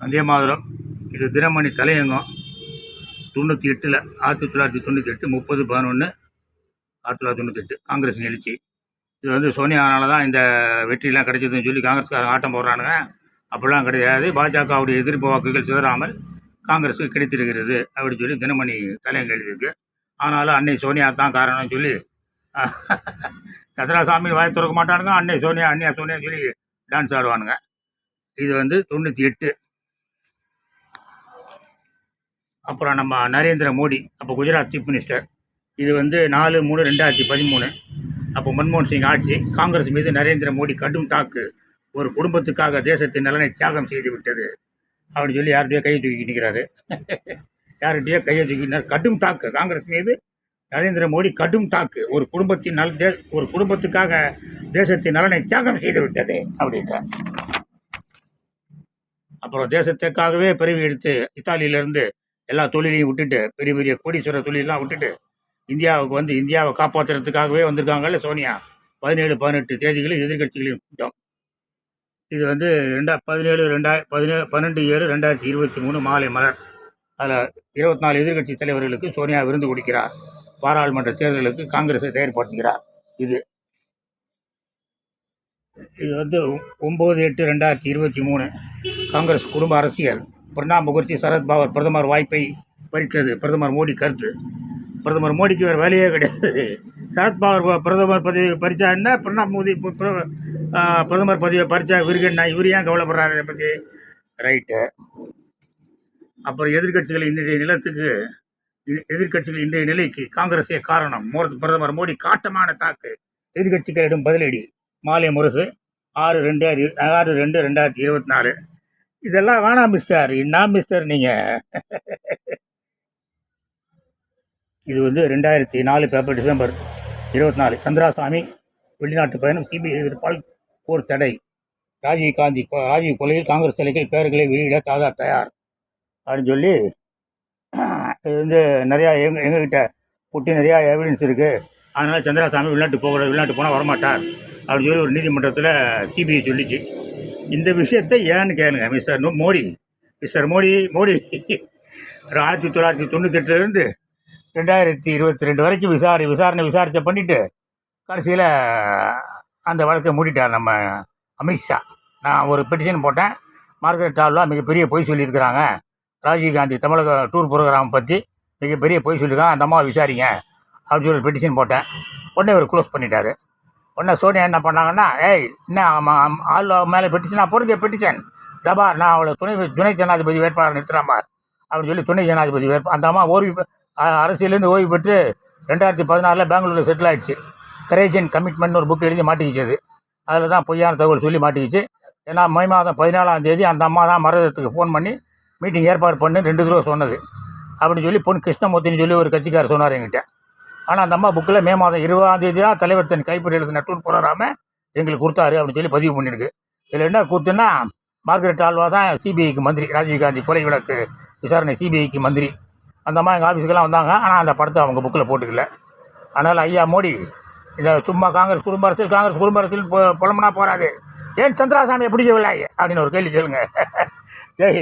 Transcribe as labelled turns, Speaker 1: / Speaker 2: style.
Speaker 1: வந்தே மாதிரம். இது தினமணி தலையங்கம் தொண்ணூற்றி எட்டில் ஆயிரத்தி தொள்ளாயிரத்தி தொண்ணூற்றி எட்டு முப்பது பதினொன்று ஆயிரத்தி தொள்ளாயிரத்தி தொண்ணூற்றி எட்டு காங்கிரஸ் எழுச்சி. இது வந்து சோனியானால தான் இந்த வெற்றிலாம் கிடைச்சதுன்னு சொல்லி காங்கிரஸ்காரங்க ஆட்டம் போடுறானுங்க. அப்படிலாம் கிடையாது. பாஜகவுடைய எதிர்ப்பு வாக்குகள் சிதறாமல் காங்கிரஸுக்கு கிடைத்திருக்கிறது அப்படின்னு சொல்லி தினமணி தலையங்கம் எழுதியிருக்கு. ஆனாலும் அன்னை சோனியா தான் காரணம்னு சொல்லி சத்ராசாமி வாய் திறக்க மாட்டானுங்க. அன்னை சோனியா அன்னியா சோனியான்னு சொல்லி டான்ஸ் ஆடுவானுங்க. இது வந்து தொண்ணூற்றி எட்டு அப்புறம் நம்ம நரேந்திர மோடி அப்போ குஜராத் சீஃப் மினிஸ்டர் இது வந்து நாலு மூணு ரெண்டாயிரத்தி பதிமூணு. அப்போ மன்மோகன் சிங் ஆட்சி காங்கிரஸ் மீது நரேந்திர மோடி கடும் தாக்கு. ஒரு குடும்பத்துக்காக தேசத்தின் நலனை தியாகம் செய்து விட்டது. அப்படின்னு சொல்லி யார்கிட்டயோ கையை தூக்கி நிற்கிறாரு யார்கிட்டயோ கையை தூக்கினார் கடும் தாக்கு. காங்கிரஸ் மீது நரேந்திர மோடி கடும் தாக்கு. ஒரு குடும்பத்தின் நல தே ஒரு குடும்பத்துக்காக தேசத்தின் நலனை தியாகம் செய்து விட்டது அப்படின்றார். அப்புறம் தேசத்துக்காகவே பிறவி எடுத்து இத்தாலியிலேருந்து எல்லா தொழிலையும் விட்டுட்டு பெரிய பெரிய கோடீஸ்வரர் தொழிலெலாம் விட்டுட்டு இந்தியாவுக்கு வந்து இந்தியாவை காப்பாற்றுறதுக்காகவே வந்திருக்காங்கல்ல சோனியா. பதினேழு பதினெட்டு தேதிகளில் எதிர்கட்சிகளையும் கூட்டம். இது வந்து ரெண்டா பதினேழு ரெண்டாய் பதினேழு பன்னெண்டு ஏழு ரெண்டாயிரத்தி இருபத்தி மூணு மாலை மலர். அதில் இருபத்தி நாலு எதிர்கட்சி தலைவர்களுக்கு சோனியா விருந்து கொடுக்கிறார். பாராளுமன்ற தேர்தலுக்கு காங்கிரஸை தயார்படுத்துகிறார். இது. இது வந்து ஒம்பது எட்டு ரெண்டாயிரத்தி இருபத்தி மூணு காங்கிரஸ் குடும்ப அரசியல். பிரணாப் முகர்ஜி சரத்பவர் பிரதமர் வாய்ப்பை பறித்தது. பிரதமர் மோடி கருத்து. பிரதமர் மோடிக்கு வேறு வேலையே கிடையாது. சரத்பவர் பிரதமர் பதவி பறித்தா என்ன? பிரணாப் மோடி பிரதமர் பதவியை பறித்தா விருகன்னா இவர் ஏன் கவலைப்படுறாரு இதை பற்றி ரைட்டு அப்புறம் எதிர்க்கட்சிகள் இன்றைய நிலத்துக்கு எதிர்கட்சிகள் எதிர்க்கட்சிகள் இன்றைய நிலைக்கு காங்கிரஸே காரணம். மோர் பிரதமர் மோடி காட்டமான தாக்கு. எதிர்க்கட்சிகளிடம் பதிலடி. மாலை முரசு ஆறு ரெண்டு ஆறு ரெண்டு ரெண்டாயிரத்தி இருபத்தி நாலு. இதெல்லாம் வேணாம் மிஸ்டர். என்ன மிஸ்டர் நீங்கள் இது வந்து ரெண்டாயிரத்தி நாலு பேப்பர் டிசம்பர் இருபத்தி நாலு. சந்திராசாமி வெளிநாட்டு பயணம் சிபிஐ எதிர்ப்பால் போர் தடை. ராஜீவ் காந்தி ராஜீவ் கொலையில் காங்கிரஸ் தலைகள் பெயர்களை வெளியிட தாதா தயார். அப்படின்னு சொல்லி இது வந்து நிறையா எங்க எங்ககிட்ட புட்டி நிறையா எவிடன்ஸ் இருக்குது அதனால் சந்திராசாமி வெளிநாட்டு போக வெளிநாட்டு போனால் வரமாட்டார். அப்படின்னு சொல்லி ஒரு நீதிமன்றத்தில் சிபிஐ சொல்லிச்சு. இந்த விஷயத்தை ஏன்னு கேளுங்க மிஸ்டர் மோடி. மிஸ்டர் மோடி மோடி. ஒரு ஆயிரத்தி தொள்ளாயிரத்தி தொண்ணூத்தெட்டுலேருந்து ரெண்டாயிரத்தி இருபத்தி ரெண்டு வரைக்கும் விசாரி விசாரணை விசாரிச்சை பண்ணிவிட்டு கடைசியில் அந்த வழக்கை மூடிட்டார் நம்ம அமித்ஷா நான் ஒரு பெட்டிஷன் போட்டேன். மார்கரெட் டாவ்லா மிகப்பெரிய பொய் சொல்லியிருக்கிறாங்க. ராஜீவ்காந்தி தமிழக டூர் ப்ரோக்ராம் பற்றி மிகப்பெரிய பொய் சொல்லியிருக்காங்க. அந்த அம்மாவை விசாரிங்க அப்படின்னு சொல்லி பெட்டிஷன் போட்டேன். உடனே அவர் க்ளோஸ் பண்ணிட்டார். உடனே சோனியா என்ன பண்ணாங்கன்னா ஏய் என்ன ஆமாம், ஆள் மேலே பெட்டிஷனா போகிறது பெட்டிஷன் தபா நான் அவளை துணை துணை ஜனாதிபதி வேட்பாளர் நிறுத்துறாமா அப்படின்னு சொல்லி துணை ஜனாதிபதி வேட்பா அந்த அம்மா ஓய்வு அரசியலேருந்து ஓய்வு பெற்று ரெண்டாயிரத்தி பதினாலில் பெங்களூரில் செட்டில் ஆகிடுச்சு கரேஜ் அண்ட் கமிட்மெண்ட்னு ஒரு புக் எழுதி மாட்டிக்கிச்சது அதில் தான் பொய்யான தகவல் சொல்லி மாட்டிக்கிச்சு. ஏன்னா மே மாதம் பதினாலாம் தேதி அந்த அம்மா தான் மரதத்துக்கு ஃபோன் பண்ணி மீட்டிங் ஏற்பாடு பண்ணு ரெண்டு தடவை சொன்னது. அப்படின்னு சொல்லி பொன் கிருஷ்ணமூர்த்தின்னு சொல்லி ஒரு கட்சிக்காரர் சொன்னார் என்கிட்ட. ஆனால் அந்த அம்மா புக்கில் மே மாதம் இருபதாம் தேதி தான் தலைவர் தன் கைப்பற்றி எழுதின டூர் போராடாமல் எங்களுக்கு கொடுத்தாரு அப்படின்னு சொல்லி பதிவு பண்ணியிருக்கு இதில் என்ன கூத்துன்னா மார்கரெட் ஆல்வா தான் சிபிஐக்கு மந்திரி ராஜீவ்காந்தி கொலை விளக்கு விசாரணை சிபிஐக்கு மந்திரி. அந்த அம்மா எங்கள் ஆஃபீஸுக்கெல்லாம் வந்தாங்க. ஆனால் அந்த படத்தை அவங்க புக்கில் போட்டுக்கல. அதனால் ஐயா மோடி இதை சும்மா காங்கிரஸ் குடும்ப அரசியல் காங்கிரஸ் குடும்ப அரசியல் புலம்புனா போகாது ஏன் சந்திராசாமியை பிடிக்கவில்லை? அப்படின்னு ஒரு கேள்வி கேளுங்க. ஜெய்